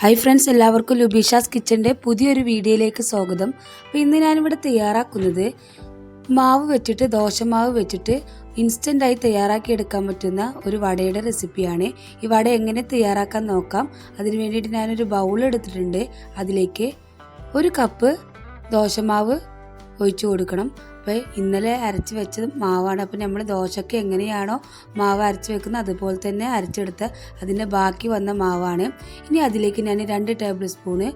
Hi friends എല്ലാവർക്കും ലുബീഷാസ് കിച്ചന്റെ പുതിയൊരു വീഡിയോയിലേക്ക് സ്വാഗതം. അപ്പോൾ ഇന്ന് ഞാനിവിടെ തയ്യാറാക്കുന്നത് മാവ് വെച്ചിട്ട് ദോശമാവ് വെച്ചിട്ട് ഇൻസ്റ്റന്റായി തയ്യാറാക്കി എടുക്കാൻ പറ്റുന്ന ഒരു വടയുടെ റെസിപ്പിയാണ് ഈ വട എങ്ങനെ തയ്യാറാക്കാൻ നോക്കാം? അതിന് വേണ്ടിയിട്ട് ഞാനൊരു ബൗൾ എടുത്തിട്ടുണ്ട്. അതിലേക്ക് ഒരു കപ്പ് ദോശമാവ് ഒഴിച്ചു കൊടുക്കണം. അപ്പോൾ ഇന്നലെ അരച്ച് വെച്ചത് മാവാണ്. അപ്പോൾ നമ്മൾ ദോശയ്ക്ക് എങ്ങനെയാണോ മാവ് അരച്ച് വെക്കുന്നത് അതുപോലെ തന്നെ അരച്ചെടുത്ത് അതിന്റെ ബാക്കി വന്ന മാവാണ്. ഇനി അതിലേക്ക് ഞാൻ രണ്ട് ടേബിൾ സ്പൂണ്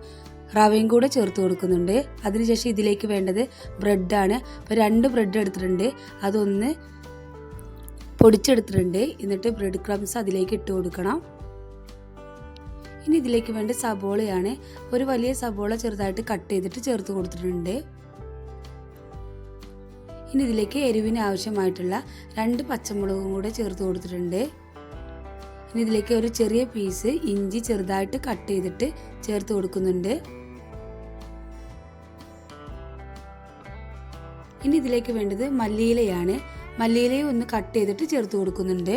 റവയും കൂടെ ചേർത്ത് കൊടുക്കുന്നുണ്ട്. അതിനുശേഷം ഇതിലേക്ക് വേണ്ടത് ബ്രെഡാണ്. അപ്പോൾ രണ്ട് ബ്രെഡ് എടുത്തിട്ടുണ്ട്. അതൊന്ന് പൊടിച്ചെടുത്തിട്ടുണ്ട്. എന്നിട്ട് ബ്രെഡ് ക്രംസ് അതിലേക്ക് ഇട്ട് കൊടുക്കണം. ഇനി ഇതിലേക്ക് വേണ്ട സബോളയാണ്. ഒരു വലിയ സബോള ചെറുതായിട്ട് കട്ട് ചെയ്തിട്ട് ചേർത്ത് കൊടുത്തിട്ടുണ്ട്. ഇനി ഇതിലേക്ക് എരിവിന് ആവശ്യമായിട്ടുള്ള രണ്ട് പച്ചമുളകും കൂടെ ചേർത്ത് കൊടുത്തിട്ടുണ്ട്. ഇനി ഇതിലേക്ക് ഒരു ചെറിയ പീസ് ഇഞ്ചി ചെറുതായിട്ട് കട്ട് ചെയ്തിട്ട് ചേർത്ത് കൊടുക്കുന്നുണ്ട്. ഇനി ഇതിലേക്ക് വേണ്ടത് മല്ലിയിലയാണ്. മല്ലിയിലയും ഒന്ന് കട്ട് ചെയ്തിട്ട് ചേർത്ത് കൊടുക്കുന്നുണ്ട്.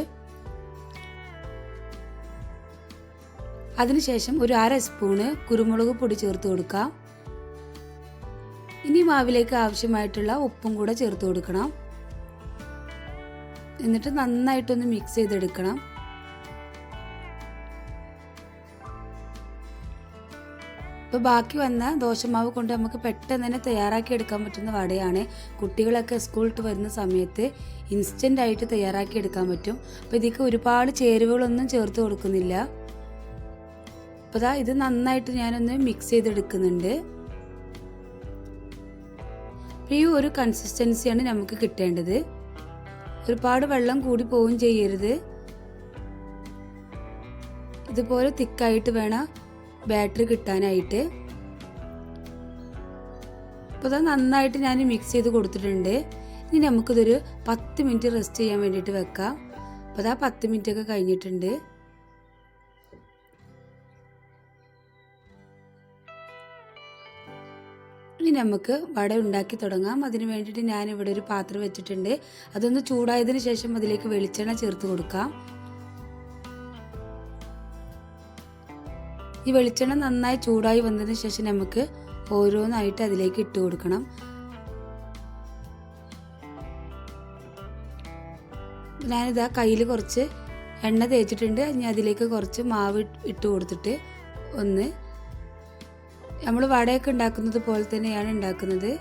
അതിനുശേഷം ഒരു അര സ്പൂണ് കുരുമുളക് പൊടി ചേർത്ത് കൊടുക്കാം. ഇനി മാവിലേക്ക് ആവശ്യമായിട്ടുള്ള ഉപ്പും കൂടെ ചേർത്ത് കൊടുക്കണം. എന്നിട്ട് നന്നായിട്ടൊന്ന് മിക്സ് ചെയ്തെടുക്കണം. ഇപ്പൊ ബാക്കി വന്ന ദോശമാവ് കൊണ്ട് നമുക്ക് പെട്ടെന്ന് തന്നെ തയ്യാറാക്കി എടുക്കാൻ പറ്റുന്ന വടയാണ്. കുട്ടികളൊക്കെ സ്കൂളിട്ട് വരുന്ന സമയത്ത് ഇൻസ്റ്റന്റ് ആയിട്ട് തയ്യാറാക്കി എടുക്കാൻ പറ്റും. അപ്പോൾ ഇതിക്ക് ഒരുപാട് ചേരുവകളൊന്നും ചേർത്ത് കൊടുക്കുന്നില്ല. അപ്പോൾ ഇതാ ഇത് നന്നായിട്ട് ഞാനൊന്ന് മിക്സ് ചെയ്തെടുക്കുന്നുണ്ട്. ഈ ഒരു കൺസിസ്റ്റൻസിയാണ് നമുക്ക് കിട്ടേണ്ടത്. ഒരുപാട് വെള്ളം കൂടി പോവുകയും ചെയ്യരുത്. ഇതുപോലെ തിക്കായിട്ട് വേണം ബാറ്ററി കിട്ടാനായിട്ട്. അപ്പോൾ അത് നന്നായിട്ട് ഞാൻ മിക്സ് ചെയ്ത് കൊടുത്തിട്ടുണ്ട്. ഇനി നമുക്കിതൊരു പത്ത് മിനിറ്റ് റെസ്റ്റ് ചെയ്യാൻ വേണ്ടിയിട്ട് വെക്കാം. അപ്പോൾ അതാ പത്ത് മിനിറ്റൊക്കെ കഴിഞ്ഞിട്ടുണ്ട്. ഇനി നമുക്ക് വട ഉണ്ടാക്കി തുടങ്ങാം. അതിന് വേണ്ടിയിട്ട് ഞാൻ ഇവിടെ ഒരു പാത്രം വെച്ചിട്ടുണ്ട്. അതൊന്ന് ചൂടായതിന് ശേഷം അതിലേക്ക് വെളിച്ചെണ്ണ ചേർത്ത് കൊടുക്കാം. ഈ വെളിച്ചെണ്ണ നന്നായി ചൂടായി വന്നതിന് ശേഷം നമുക്ക് ഓരോന്നായിട്ട് അതിലേക്ക് ഇട്ട് കൊടുക്കണം. ഞാനിതാ കയ്യിൽ കുറച്ച് എണ്ണ തേച്ചിട്ടുണ്ട്. ഇനി അതിലേക്ക് കുറച്ച് മാവ് ഇട്ട് കൊടുത്തിട്ട് ഒന്ന് നമ്മൾ വടയൊക്കെ ഉണ്ടാക്കുന്നത് പോലെ തന്നെയാണ് ഉണ്ടാക്കുന്നത്.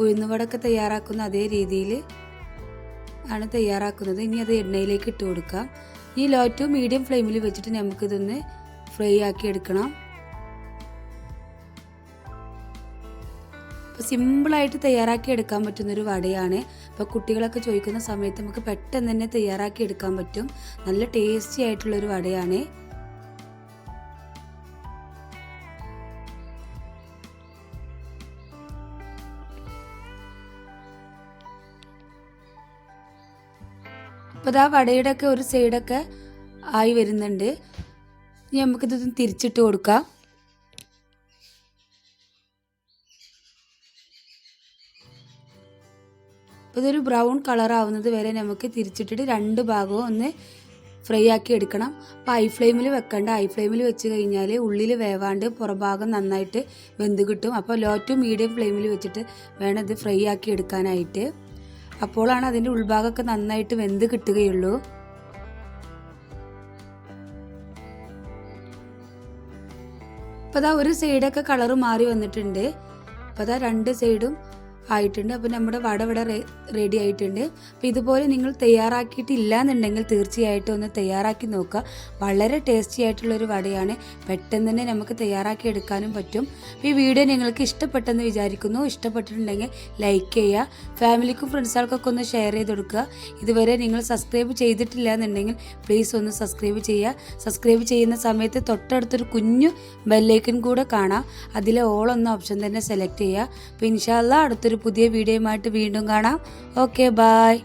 ഉഴുന്ന് വടയൊക്കെ തയ്യാറാക്കുന്ന അതേ രീതിയിൽ ആണ് തയ്യാറാക്കുന്നത്. ഇനി അത് എണ്ണയിലേക്ക് ഇട്ട് കൊടുക്കാം ഈ ലോ ടു മീഡിയം ഫ്ലെയിമിൽ വെച്ചിട്ട് നമുക്കിതൊന്ന് ഫ്രൈ ആക്കി എടുക്കണം. അപ്പോൾ സിമ്പിളായിട്ട് തയ്യാറാക്കി എടുക്കാൻ പറ്റുന്നൊരു വടയാണ്. അപ്പോൾ കുട്ടികളൊക്കെ ചോദിക്കുന്ന സമയത്ത് നമുക്ക് പെട്ടെന്ന് തന്നെ തയ്യാറാക്കി എടുക്കാൻ പറ്റും. നല്ല ടേസ്റ്റി ആയിട്ടുള്ളൊരു വടയാണ്. അപ്പോൾ ആ വടയുടെ ഒക്കെ ഒരു സൈഡൊക്കെ ആയി വരുന്നുണ്ട്. ഇനി നമുക്കിതൊന്ന് തിരിച്ചിട്ട് കൊടുക്കാം. അപ്പോൾ ഇതൊരു ബ്രൗൺ കളർ ആവുന്നത് വരെ നമുക്ക് തിരിച്ചിട്ടിട്ട് രണ്ട് ഭാഗവും ഒന്ന് ഫ്രൈ ആക്കി എടുക്കണം. അപ്പോൾ ഐ ഫ്ലെയിമിൽ വെക്കണ്ട. ഐ ഫ്ലെയിമിൽ വെച്ച് കഴിഞ്ഞാൽ ഉള്ളിൽ വേവാണ്ട് പുറഭാഗം നന്നായിട്ട് വെന്ത് കിട്ടും. അപ്പോൾ ലോ ടു മീഡിയം ഫ്ലെയിമിൽ വെച്ചിട്ട് വേണം ഇത് ഫ്രൈ ആക്കി എടുക്കാനായിട്ട്. അപ്പോഴാണ് അതിന്റെ ഉൾഭാഗമൊക്കെ നന്നായിട്ട് വെന്ത് കിട്ടുകയുള്ളൂ. അപ്പോൾ അതാ ഒരു സൈഡൊക്കെ കളറ് മാറി വന്നിട്ടുണ്ട്. അപ്പോൾ അതാ രണ്ട് സൈഡും ആയിട്ടുണ്ട്. അപ്പോൾ നമ്മുടെ വട ഇവിടെ റെഡി ആയിട്ടുണ്ട്. അപ്പോൾ ഇതുപോലെ നിങ്ങൾ തയ്യാറാക്കിയിട്ടില്ല എന്നുണ്ടെങ്കിൽ തീർച്ചയായിട്ടും ഒന്ന് തയ്യാറാക്കി നോക്കുക. വളരെ ടേസ്റ്റി ആയിട്ടുള്ളൊരു വടയാണ്. പെട്ടെന്ന് തന്നെ നമുക്ക് തയ്യാറാക്കി എടുക്കാനും പറ്റും. ഈ വീഡിയോ നിങ്ങൾക്ക് ഇഷ്ടപ്പെട്ടെന്ന് വിചാരിക്കുന്നു. ഇഷ്ടപ്പെട്ടിട്ടുണ്ടെങ്കിൽ ലൈക്ക് ചെയ്യുക. ഫാമിലിക്കും ഫ്രണ്ട്സുകൾക്കൊക്കെ ഒന്ന് ഷെയർ ചെയ്ത് കൊടുക്കുക. ഇതുവരെ നിങ്ങൾ സബ്സ്ക്രൈബ് ചെയ്തിട്ടില്ല എന്നുണ്ടെങ്കിൽ പ്ലീസ് ഒന്ന് സബ്സ്ക്രൈബ് ചെയ്യുക. സബ്സ്ക്രൈബ് ചെയ്യുന്ന സമയത്ത് തൊട്ടടുത്തൊരു കുഞ്ഞു ബെല്ലൈക്കൻ കൂടെ കാണാം. അതിലെ ഓൾ എന്ന ഓപ്ഷൻ തന്നെ സെലക്ട് ചെയ്യുക. അപ്പോൾ ഇൻഷാല്ല അടുത്തൊരു പുതിയ വീഡിയോയുമായിട്ട് വീണ്ടും കാണാം. Okay bye